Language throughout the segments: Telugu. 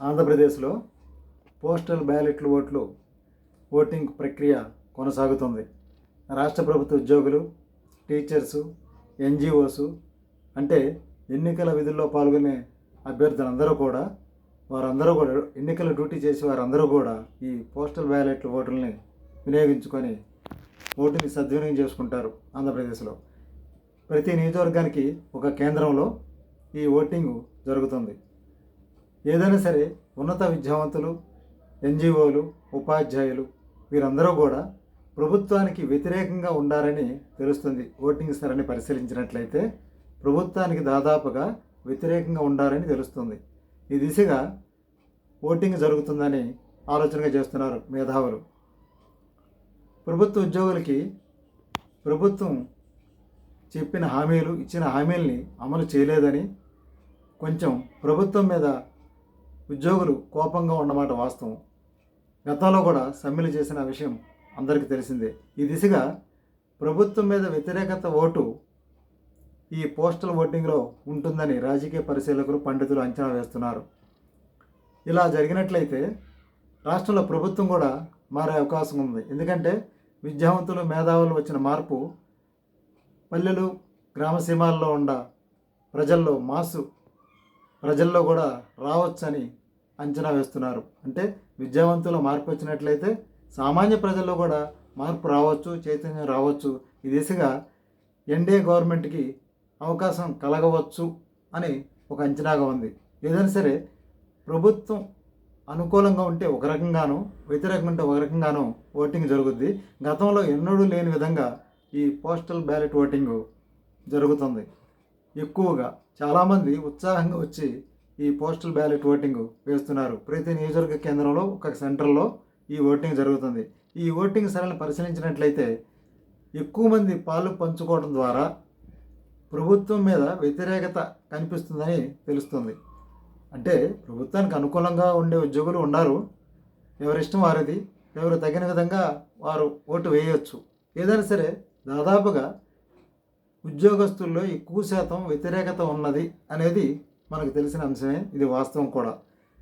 ఆంధ్రప్రదేశ్లో పోస్టల్ బ్యాలెట్లు ఓట్లు ఓటింగ్ ప్రక్రియ కొనసాగుతుంది. రాష్ట్ర ప్రభుత్వ ఉద్యోగులు టీచర్సు ఎన్జిఓసు అంటే ఎన్నికల విధుల్లో పాల్గొనే అభ్యర్థులందరూ కూడా వారందరూ కూడా ఎన్నికల డ్యూటీ చేసే వారందరూ కూడా ఈ పోస్టల్ బ్యాలెట్ల ఓటుల్ని వినియోగించుకొని ఓటుని సద్వినియోగం చేసుకుంటారు ఆంధ్రప్రదేశ్లో. ప్రతి నియోజకవర్గానికి ఒక కేంద్రంలో ఈ ఓటింగ్ జరుగుతుంది. ఏదైనా సరే ఉన్నత విద్యావంతులు ఎన్జిఓలు ఉపాధ్యాయులు వీరందరూ కూడా ప్రభుత్వానికి వ్యతిరేకంగా ఉండాలని తెలుస్తుంది. ఓటింగ్ సరని పరిశీలించినట్లయితే ప్రభుత్వానికి దాదాపుగా వ్యతిరేకంగా ఉండాలని తెలుస్తుంది. ఈ దిశగా ఓటింగ్ జరుగుతుందని ఆలోచనగా చేస్తున్నారు మేధావులు. ప్రభుత్వ ఉద్యోగులకి ప్రభుత్వం చెప్పిన హామీలు ఇచ్చిన హామీల్ని అమలు చేయలేదని కొంచెం ప్రభుత్వం మీద ఉద్యోగులు కోపంగా ఉన్నమాట వాస్తవం. గతంలో కూడా సమ్మెలు చేసిన విషయం అందరికీ తెలిసిందే. ఈ దిశగా ప్రభుత్వం మీద వ్యతిరేకత ఓటు ఈ పోస్టల్ ఓటింగ్లో ఉంటుందని రాజకీయ పరిశీలకులు పండితులు అంచనా వేస్తున్నారు. ఇలా జరిగినట్లయితే రాష్ట్రంలో ప్రభుత్వం కూడా మారే అవకాశం ఉంది. ఎందుకంటే విద్యావంతులు మేధావులు వచ్చిన మార్పు పల్లెలు గ్రామసీమాల్లో ఉన్న ప్రజల్లో మాసు ప్రజల్లో కూడా రావచ్చని అంచనా వేస్తున్నారు. అంటే విద్యావంతుల మార్పు వచ్చినట్లయితే సామాన్య ప్రజల్లో కూడా మార్పు రావచ్చు చైతన్యం రావచ్చు. ఈ దిశగా ఎన్డీఏ గవర్నమెంట్కి అవకాశం కలగవచ్చు అని ఒక అంచనాగా ఉంది. ఏదైనా సరే ప్రభుత్వం అనుకూలంగా ఉంటే ఒక రకంగాను వ్యతిరేకంగా ఉంటే ఒక రకంగాను ఓటింగ్ జరుగుద్ది. గతంలో ఎన్నడూ లేని విధంగా ఈ పోస్టల్ బ్యాలెట్ ఓటింగ్ జరుగుతుంది. ఎక్కువగా చాలామంది ఉత్సాహంగా వచ్చి ఈ పోస్టల్ బ్యాలెట్ ఓటింగ్ వేస్తున్నారు. ప్రతి నియోజకవర్గ కేంద్రంలో ఒక సెంటర్లో ఈ ఓటింగ్ జరుగుతుంది. ఈ ఓటింగ్ సరళిని పరిశీలించినట్లయితే ఎక్కువ మంది పాలు పంచుకోవడం ద్వారా ప్రభుత్వం మీద వ్యతిరేకత కనిపిస్తుందని తెలుస్తుంది. అంటే ప్రభుత్వానికి అనుకూలంగా ఉండే ఉద్యోగులు ఉన్నారు. ఎవరిష్టం వారిది. ఎవరు తగిన విధంగా వారు ఓటు వేయవచ్చు ఏదైనా సరే దాదాపుగా ఉద్యోగస్తుల్లో ఎక్కువ శాతం వ్యతిరేకత ఉన్నది అనేది మనకు తెలిసిన అంశమే. ఇది వాస్తవం కూడా.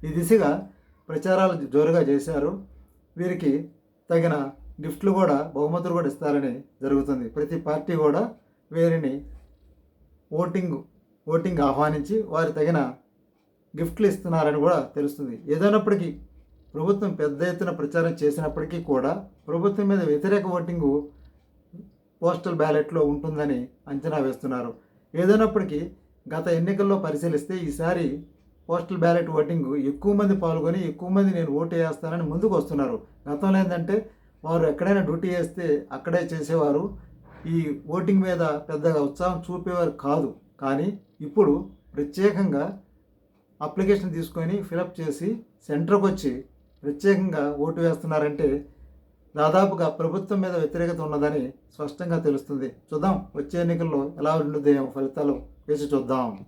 ఈ దిశగా ప్రచారాలు జోరుగా చేశారు. వీరికి తగిన గిఫ్ట్లు కూడా బహుమతులు కూడా ఇస్తారని జరుగుతుంది. ప్రతి పార్టీ కూడా వీరిని ఓటింగ్ ఓటింగ్ ఆహ్వానించి వారి తగిన గిఫ్ట్లు ఇస్తున్నారని కూడా తెలుస్తుంది. ఏదైనప్పటికీ ప్రభుత్వం పెద్ద ఎత్తున ప్రచారం చేసినప్పటికీ కూడా ప్రభుత్వం మీద వ్యతిరేక ఓటింగు పోస్టల్ బ్యాలెట్లో ఉంటుందని అంచనా వేస్తున్నారు. ఏదైనప్పటికీ గత ఎన్నికల్లో పరిశీలిస్తే ఈసారి పోస్టల్ బ్యాలెట్ ఓటింగ్ ఎక్కువ మంది పాల్గొని ఎక్కువ మంది నేను ఓటు వేస్తానని ముందుకు వస్తున్నారు. గతంలో ఏంటంటే వారు ఎక్కడైనా డ్యూటీ చేస్తే అక్కడే చేసేవారు. ఈ ఓటింగ్ మీద పెద్దగా ఉత్సాహం చూపేవారు కాదు. కానీ ఇప్పుడు ప్రత్యేకంగా అప్లికేషన్ తీసుకొని ఫిలప్ చేసి సెంటర్కి వచ్చి ప్రత్యేకంగా ఓటు వేస్తున్నారంటే దాదాపుగా ప్రభుత్వం మీద వ్యతిరేకత ఉన్నదని స్పష్టంగా తెలుస్తుంది. చూద్దాం వచ్చే ఎన్నికల్లో ఎలా ఉంటుందో ఫలితాలు వేసి చూద్దాం.